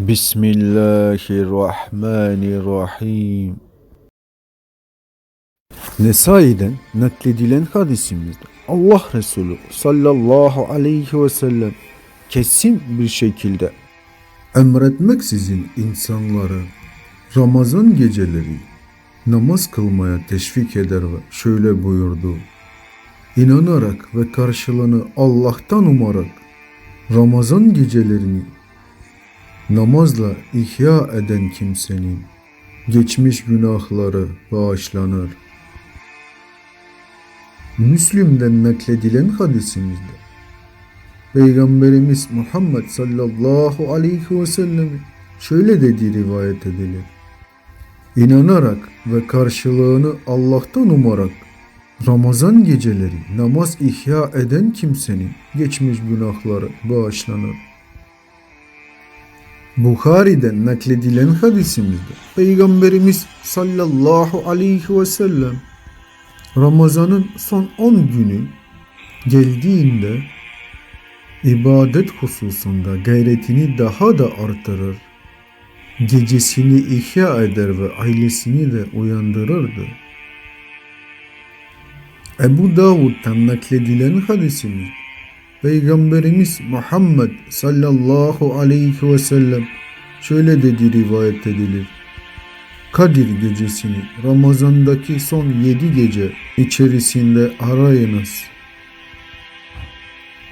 Bismillahirrahmanirrahim. Nesai'den nakledilen hadisimizde Allah Resulü sallallahu aleyhi ve sellem kesin bir şekilde emretmeksizin insanları Ramazan geceleri namaz kılmaya teşvik eder ve şöyle buyurdu. İnanarak ve karşılığını Allah'tan umarak Ramazan gecelerini namazla ihya eden kimsenin geçmiş günahları bağışlanır. Müslim'den nakledilen hadisimizde Peygamberimiz Muhammed sallallahu aleyhi ve sellem şöyle dediği rivayet edilir. İnanarak ve karşılığını Allah'tan umarak Ramazan geceleri namaz ihya eden kimsenin geçmiş günahları bağışlanır. Bukhari'den nakledilen hadisimizde Peygamberimiz sallallahu aleyhi ve sellem Ramazan'ın son 10 günü geldiğinde ibadet hususunda gayretini daha da artırır. Gecesini ihya eder ve ailesini de uyandırırdı. Ebu Davud'dan nakledilen hadisimizde Peygamberimiz Muhammed sallallahu aleyhi ve sellem şöyle dedi rivayet edilir. Kadir gecesini Ramazan'daki son yedi gece içerisinde arayınız.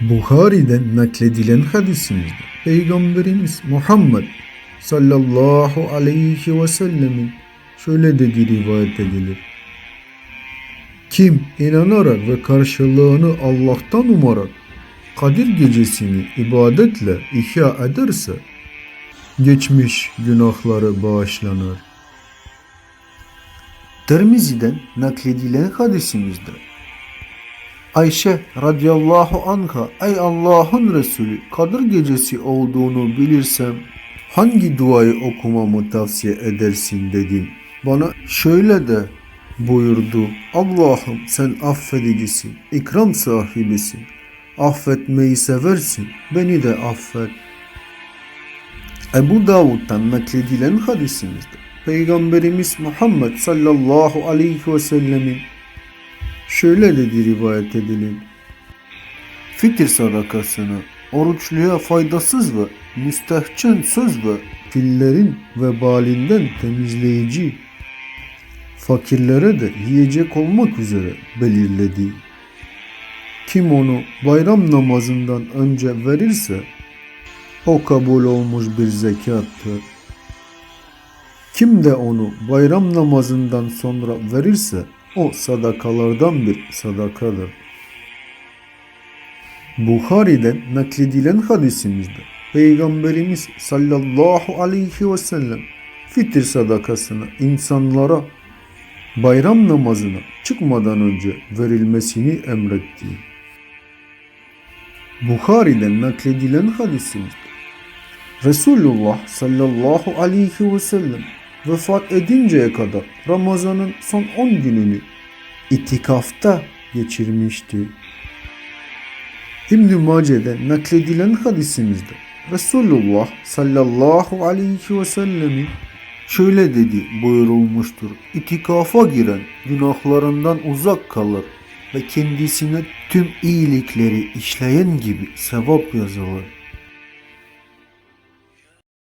Buhari'den nakledilen hadisimizde Peygamberimiz Muhammed sallallahu aleyhi ve sellemin şöyle dediği rivayet edilir. Kim inanarak ve karşılığını Allah'tan umarak Kadir gecesini ibadetle ihya ederse geçmiş günahları bağışlanır. Tirmizi'den nakledilen hadisimizde Ayşe radıyallahu anha ey Allah'ın Resulü Kadir gecesi olduğunu bilirsem hangi duayı okumamı tavsiye edersin dedim. Bana şöyle de buyurdu. Allah'ım sen affedicisin, ikram sahibisin. Affetmeyi seversin, beni de affet. Ebu Davud'dan nakledilen hadisimizde Peygamberimiz Muhammed sallallahu aleyhi ve sellemin şöyle dedi rivayet edilir. Fitir sadakasını oruçluya faydasız ve müstehcen söz ve fillerin vebalinden temizleyici, fakirlere de yiyecek olmak üzere belirledi. Kim onu bayram namazından önce verirse o kabul olmuş bir zekattır. Kim de onu bayram namazından sonra verirse o sadakalardan bir sadakadır. Bukhari'den nakledilen hadisimizde Peygamberimiz sallallahu aleyhi ve sellem fitir sadakasını insanlara bayram namazına çıkmadan önce verilmesini emretti. Bukhari'den nakledilen hadisimizde Resulullah sallallahu aleyhi ve sellem vefat edinceye kadar Ramazan'ın son 10 gününü itikafta geçirmişti. İbn-i Mace'den nakledilen hadisimizde Resulullah sallallahu aleyhi ve sellemin şöyle dedi buyurulmuştur. İtikafa giren günahlarından uzak kalır ve kendisine tüm iyilikleri işleyen gibi sevap yazılır.